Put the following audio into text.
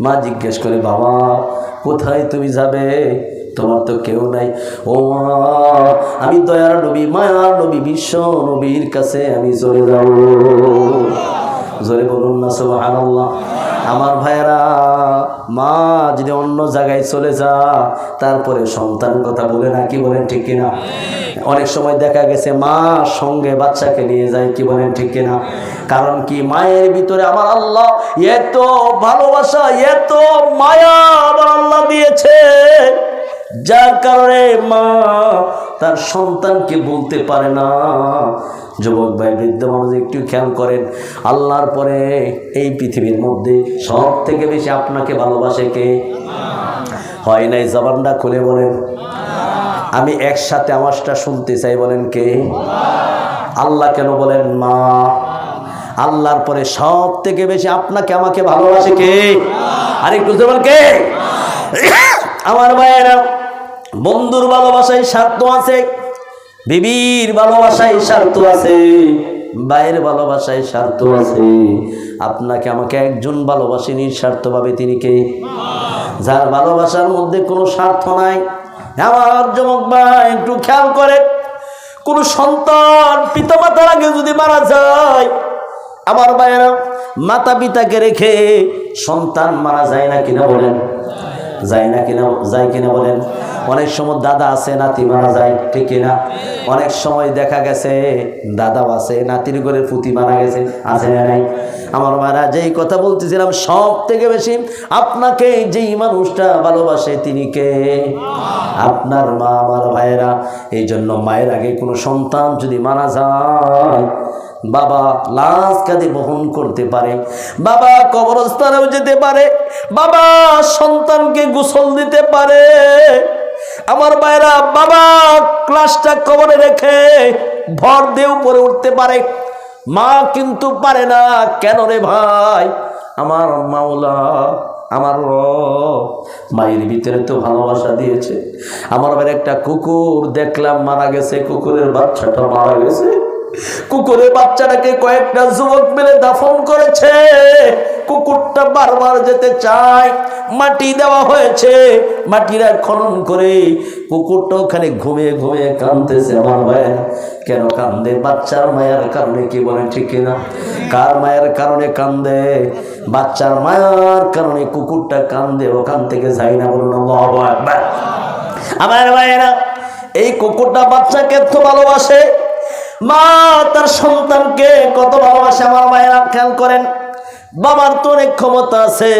মা জিজ্ঞেস করে, বাবা, কোথায় তুমি যাবে? তোমার তো কেউ নাই। ও আমি দয়ার নবী, মায়ার নবী, বিশ্ব নবীর কাছে আমি চলে যাব। জোরে বলুন না সব আমার ভাইয়েরা মা, যদি অন্য জায়গায় চলে যা, তারপরে সন্তান কথা বলে না, কি বলেন, ঠিক কিনা? অনেক সময় দেখা গেছে মা সঙ্গে বাচ্চাকে নিয়ে যায়, কি বলেন, ঠিক কিনা? কারণ কি, মায়ের ভিতরে আমার আল্লাহ এত ভালোবাসা, এত মায়া আমার আল্লাহ দিয়েছে। যার কারণে মা তার সন্তানকে বলতে পারে না। যুবক ভাই, বৃদ্ধ মানুষ, একটু খেয়াল করেন, আল্লাহর পরে এই পৃথিবীর মধ্যে সব থেকে বেশি আপনাকে ভালোবাসে কে? হয় নাই? জবানটা খুলে বলেন। আমি একসাথে আমারটা শুনতে চাই, বলেন কে? আল্লাহ কেন বলেন মা? আল্লাহর পরে সব থেকে বেশি আপনাকে, আমাকে ভালোবাসে কে? আর একটু জোরে বলেন কে? আমার ভাইয়েরা বন্ধুর ভালোবাসায় স্বার্থ আছে, বিবির ভালোবাসায় স্বার্থ আছে, ভাইয়ের ভালোবাসায় স্বার্থ আছে। আপনাকে আমাকে একজন ভালোবাসেনি স্বার্থভাবে তিনি কে? যার ভালোবাসার মধ্যে কোনো স্বার্থ নাই। আমার যমক ভাই, একটু খেয়াল করে। কোন সন্তান পিতামাতার আগে যদি মারা যায়, আমার ভাইয়েরা মাতা পিতাকে রেখে সন্তান মারা যায় না কিনা বলেন? যায় না কিনা, যায় কিনা বলেন? অনেক সময় দাদা আছে, নাতি মারা যায়, ঠিক কিনা? অনেক সময় দেখা গেছে, দাদাও আছে, নাতির করে পুঁতি মারা গেছে, আছে না নাই? আমার মারা, যেই কথা বলতেছিলাম, সব থেকে বেশি আপনাকে যেই মানুষটা ভালোবাসে তিনি কে? আপনার মা, আমার ভাইয়েরা। এই জন্য মায়ের আগে কোনো সন্তান যদি মারা যায়, বাবা লাশ কাঁধে বহন করতে পারে, বাবা কবরস্থানেও যেতে পারে, বাবা সন্তানকে গোসল দিতে পারে আমার বাইরা বাবা ক্লাসটা কবরে রেখে ভর দিয়ে উপরে উঠতে পারে। মা কিন্তু পারে না। কেন রে ভাই? আমার মাওলা, আমার মায়ের ভিতরে তো ভালোবাসা দিয়েছে। আমার আবার একটা কুকুর দেখলাম, মারা গেছে। কুকুরের বাচ্চাটা মারা গেছে। কুকুরের বাচ্চাটাকে কয়েকটা যুবক মিলে দাফন করেছে। কুকুরটা বারবার যেতে চায়। মাটি দেওয়া হয়েছে। মাটিরা খনন করে কুকুরটা ওখানে ঘুমিয়ে ঘুমিয়ে কাঁদতেছে। আমার ভাই, কেন কান্দে? বাচ্চার মায়ের কারণে কি বলে ঠিক কিনা? কার মায়ের কারণে কান্দে? বাচ্চার মায়ের কারণে কুকুরটা কান্দে। ওখান থেকে যাই না বলুন আমার ভাইয়েরা, এই কুকুরটা বাচ্চাকে এত ভালোবাসে মা তার সন্তানকে কত ভালোবাসে আমার মায়েরা খেয়াল করেন। বাবার তো অনেক ক্ষমতা আছে।